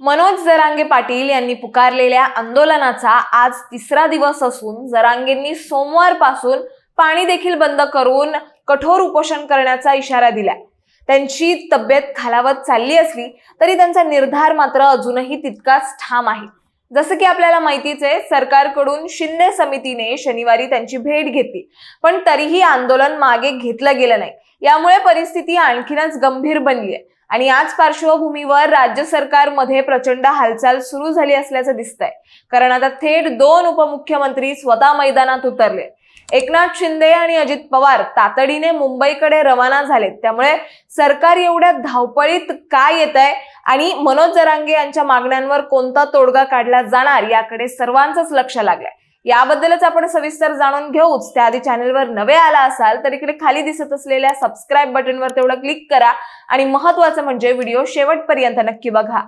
मनोज जरांगे पाटील यांनी पुकारलेल्या आंदोलनाचा आज तिसरा दिवस असून जरांगेंनी सोमवारपासून पाणी देखील बंद करून कठोर उपोषण करण्याचा इशारा दिलाय. त्यांची तब्येत खालावत चालली असली तरी त्यांचा निर्धार मात्र अजूनही तितकाच ठाम आहे. जसं की आपल्याला माहितीच आहे सरकारकडून शिंदे समितीने शनिवारी त्यांची भेट घेतली. पण तरीही आंदोलन मागे घेतलं गेलं नाही. यामुळे परिस्थिती आणखीनच गंभीर बनली आहे. आणि याच पार्श्वभूमीवर राज्य सरकारमध्ये प्रचंड हालचाल सुरू झाली असल्याचं दिसतंय. कारण आता थेट दोन उपमुख्यमंत्री स्वतः मैदानात उतरले. एकनाथ शिंदे आणि अजित पवार तातडीने मुंबईकडे रवाना झालेत. त्यामुळे सरकार एवढ्या धावपळीत काय येत आहे आणि मनोज जरांगे यांच्या मागण्यांवर कोणता तोडगा काढला जाणार याकडे सर्वांचंच लक्ष लागलंय. याबद्दलच आपण सविस्तर जाणून घेऊच. त्याआधी चॅनलवर नवे आला असाल तर इकडे खाली दिसत असलेल्या सबस्क्राईब बटनवर तेवढं क्लिक करा. आणि महत्वाचं म्हणजे व्हिडिओ शेवटपर्यंत नक्की बघा.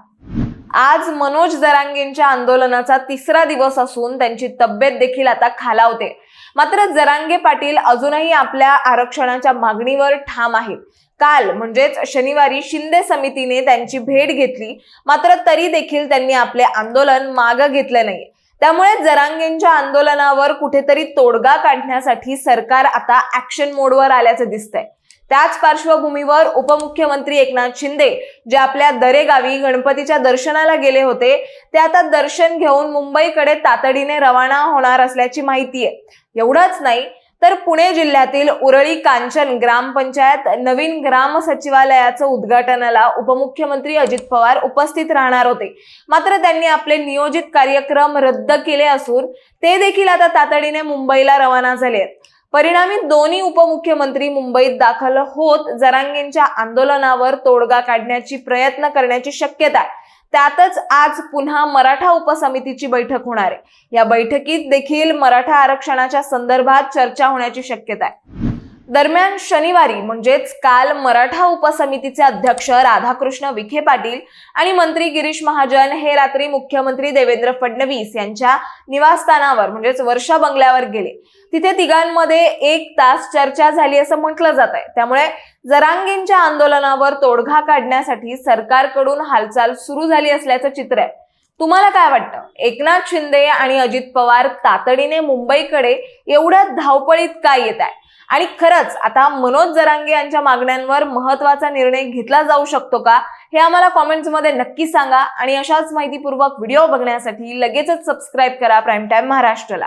आज मनोज जरांगेंच्या आंदोलनाचा तिसरा दिवस असून त्यांची तब्येत देखील आता खालावते. मात्र जरांगे पाटील अजूनही आपल्या आरक्षणाच्या मागणीवर ठाम आहेत. काल म्हणजेच शनिवारी शिंदे समितीने त्यांची भेट घेतली मात्र तरी देखील त्यांनी आपले आंदोलन मागं घेतलं नाही. त्यामुळे जरांगेंच्या आंदोलनावर कुठेतरी तोडगा काढण्यासाठी सरकार आता ऍक्शन मोडवर आल्याचं दिसतंय. त्याच पार्श्वभूमीवर उपमुख्यमंत्री एकनाथ शिंदे जे आपल्या दरेगावी गणपतीच्या दर्शनाला गेले होते ते आता दर्शन घेऊन मुंबईकडे तातडीने रवाना होणार असल्याची माहिती आहे. एवढंच नाही तर पुणे जिल्ह्यातील उरळी कांचन ग्रामपंचायत नवीन ग्राम सचिवालयाचं उद्घाटनाला उपमुख्यमंत्री अजित पवार उपस्थित राहणार होते. मात्र त्यांनी आपले नियोजित कार्यक्रम रद्द केले असून ते देखील आता तातडीने मुंबईला रवाना झाले आहेत. परिणामी दोन्ही उपमुख्यमंत्री मुंबईत दाखल होत जरांगेंच्या आंदोलनावर तोडगा काढण्याची प्रयत्न करण्याची शक्यता आहे. त्यातच आज पुन्हा मराठा उपसमितीची बैठक होणार आहे. या बैठकीत देखील मराठा आरक्षणाच्या संदर्भात चर्चा होण्याची शक्यता आहे. दरम्यान शनिवारी म्हणजेच काल मराठा उपसमितीचे अध्यक्ष राधाकृष्ण विखे पाटील आणि मंत्री गिरीश महाजन हे रात्री मुख्यमंत्री देवेंद्र फडणवीस यांच्या निवासस्थानावर म्हणजेच वर्षा बंगल्यावर गेले. तिथे तिघांमध्ये एक तास चर्चा झाली असं म्हटलं जात आहे. त्यामुळे जरांगेंच्या आंदोलनावर तोडगा काढण्यासाठी सरकारकडून हालचाल सुरू झाली असल्याचं चित्र आहे. तुम्हाला काय वाटतं? एकनाथ शिंदे आणि अजित पवार तातडीने मुंबईकडे एवढ्या धावपळीत काय येत आहे? आणि खरंच आता मनोज जरांगे यांच्या मागण्यांवर महत्त्वाचा निर्णय घेतला जाऊ शकतो का? हे आम्हाला कॉमेंट्समध्ये नक्की सांगा आणि अशाच माहितीपूर्वक व्हिडिओ बघण्यासाठी लगेचच सबस्क्राईब करा प्राईम टाईम महाराष्ट्राला.